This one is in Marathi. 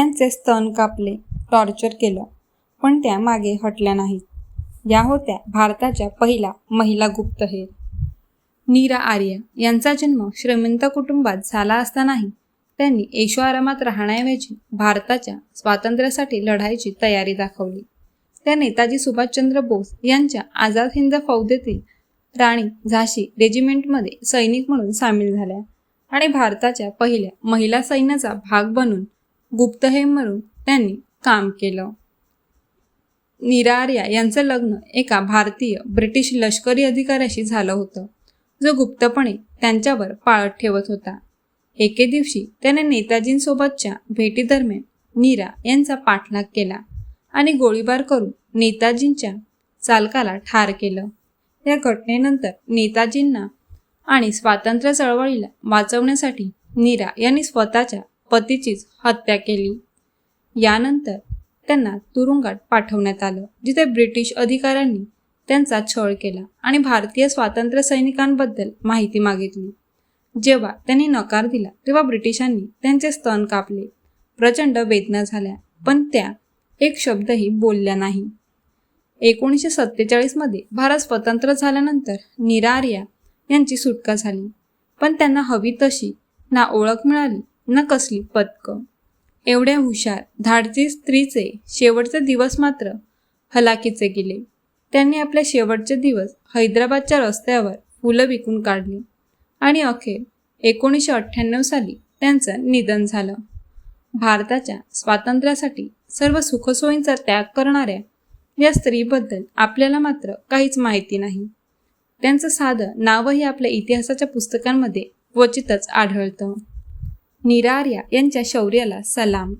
त्यांचे स्तन कापले टॉर्चर केलं पण त्या मागे हटल्या नाहीत. या होत्या भारताच्या पहिल्या महिला गुप्तहेर. नीरा आर्य यांचा जन्म श्रीमंत कुटुंबात झाला असतानाही त्यांनी ऐशोआरामात राहण्याऐवजी भारताच्या स्वातंत्र्यासाठी लढाईची तयारी दाखवली. त्या नेताजी सुभाषचंद्र बोस यांच्या आझाद हिंद फौजेतील राणी झाशी रेजिमेंटमध्ये सैनिक म्हणून सामील झाल्या आणि भारताच्या पहिल्या महिला सैन्याचा भाग बनून गुप्तहेर म्हणून त्यांनी काम केलं. निरार्या यांचं लग्न एका भारतीय ब्रिटिश लष्करी अधिकाऱ्याशी झालं होतं जो गुप्तपणे त्यांच्यावर पाळत ठेवत होता. एके दिवशी त्याने नेताजींसोबतच्या भेटीदरम्यान नीरा यांचा पाठलाग केला आणि गोळीबार करून नेताजींच्या चालकाला ठार केलं. या घटनेनंतर नेताजींना आणि स्वातंत्र्य चळवळीला वाचवण्यासाठी नीरा यांनी स्वतःच्या पतीचीच हत्या केली. यानंतर त्यांना तुरुंगात पाठवण्यात आलं जिथे ब्रिटिश अधिकाऱ्यांनी त्यांचा छळ केला आणि भारतीय स्वातंत्र्य सैनिकांबद्दल माहिती मागितली. जेव्हा त्यांनी नकार दिला तेव्हा ब्रिटिशांनी त्यांचे स्तन कापले. प्रचंड वेदना झाल्या पण त्या एक शब्दही बोलल्या नाही. एकोणीसशे सत्तेचाळीसमध्ये भारत स्वतंत्र झाल्यानंतर निरार्या यांची सुटका झाली पण त्यांना हवी तशी ना ओळख मिळाली न कसली पदकं. एवढ्या हुशार धाडसी स्त्रीचे शेवटचे दिवस मात्र हलाखीचे गेले. त्यांनी आपले शेवटचे दिवस हैदराबादच्या रस्त्यावर फुलं विकून काढली. आणि अखेर एकोणीसशे अठ्ठ्याण्णव साली त्यांचं निधन झालं. भारताच्या स्वातंत्र्यासाठी सर्व सुखसोयींचा त्याग करणाऱ्या या स्त्रीबद्दल आपल्याला मात्र काहीच माहिती नाही. त्यांचं साधं नावही आपल्या इतिहासाच्या पुस्तकांमध्ये क्वचितच आढळतं. निरार्या यांच्या शौर्याला सलाम.